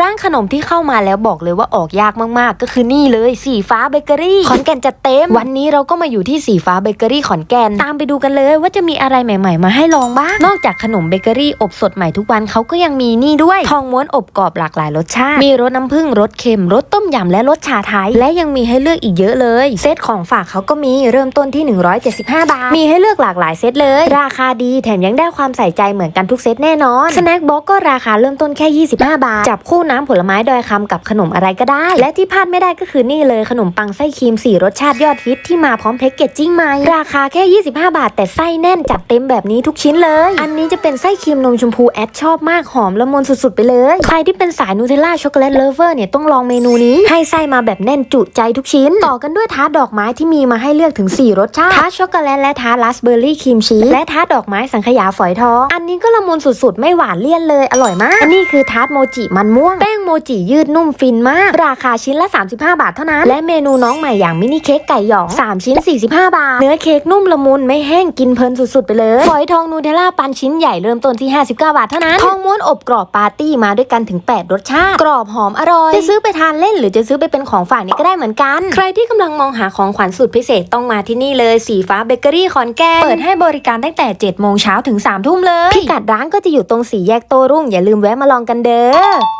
ร้านขนมที่เข้ามาแล้วบอกเลยว่าออกยากมากๆ ก็คือนี่เลยสีฟ้าเบเกอรี่ขอนแก่นจัดเต็ม วันนี้เราก็มาอยู่ที่สีฟ้าเบเกอรี่ขอนแก่นตามไปดูกันเลยว่าจะมีอะไรใหม่ ๆ มาให้ลองบ้างนอกจากขนมเบเกอรี่อบสดใหม่ทุกวันเขาก็ยังมีนี่ด้วยทองม้วนอบกรอบหลากหลายรสชาติ มีรสน้ำผึ้งรสเค็มรสต้มยำและรสชาไทย และยังมีให้เลือกอีกเยอะเลย เซตของฝากเขาก็มีเริ่มต้นที่ 175 บาท มีให้เลือกหลากหลายเซตเลย ราคาดีแถมยังได้ความใส่ใจเหมือนกันทุกเซตแน่นอนสแน็คบ็อกก็ราคาเริ่มต้นแค่ 25 บาทจับคู่น้ำผลไม้ดอยคำกับขนมอะไรก็ได้ และที่พลาดไม่ได้ก็คือนี่เลยขนมปังไส้ครีมสี่รสชาติยอดฮิตที่มาพร้อมแพ็กเกจจิ้งใหม่ราคาแค่ 25 บาท แต่ไส้แน่นจัดเต็มแบบนี้ทุกชิ้นเลย อันนี้จะเป็นไส้ครีมนมชมพูแอดชอบมากหอมละมุนสุดๆ ไปเลย ใครที่เป็นสายนูเทลล่าช็อกโกแลตเลเวอร์เนี่ยต้องลองเมนูนี้ ให้ไส้มาแบบแน่นจุใจทุกชิ้น ต่อกันด้วยทาร์ตดอกไม้ที่มีมาให้เลือกถึง 4 รสชาติทาร์ตช็อกโกแลตและทาร์ตราสเบอร์รี่ครีมชีสและทาร์ตดอกไม้สังขยาฝอยทองอันนี้ก็ละมุนสุดๆ ไม่หวานเลี่ยนเลยอร่อยมากอันนี้คือทาร์ตโมจิมันม่วง โมจิยืดนุ่มฟินมาก ราคาชิ้นละ 35 บาทเท่านั้น และเมนูน้องใหม่อย่างมินิเค้กไก่หยอง 3 ชิ้น 45 บาท เนื้อเค้กนุ่มละมุนไม่แห้งกินเพลินสุดๆ ไปเลยฝอยทองนูเทลล่าปันชิ้นใหญ่เริ่มต้นที่ 59 บาทเท่านั้น ทองม้วนอบกรอบปาร์ตี้มาด้วยกันถึง 8 รสชาติ กรอบหอมอร่อย จะซื้อไปทานเล่นหรือจะซื้อไปเป็นของฝากนี่ก็ได้เหมือนกัน ใครที่กำลังมองหาของขวัญสุดพิเศษต้องมาที่นี่เลยสีฟ้าเบเกอรี่ขอนแก่นเปิดให้บริการตั้งแต่7โมงเช้าถึง3ทุ่มเลยพิกัดร้านก็จะอยู่ตรงสี่แยกโตรุ่งอย่าลืมแวะมาลองกันเด้อ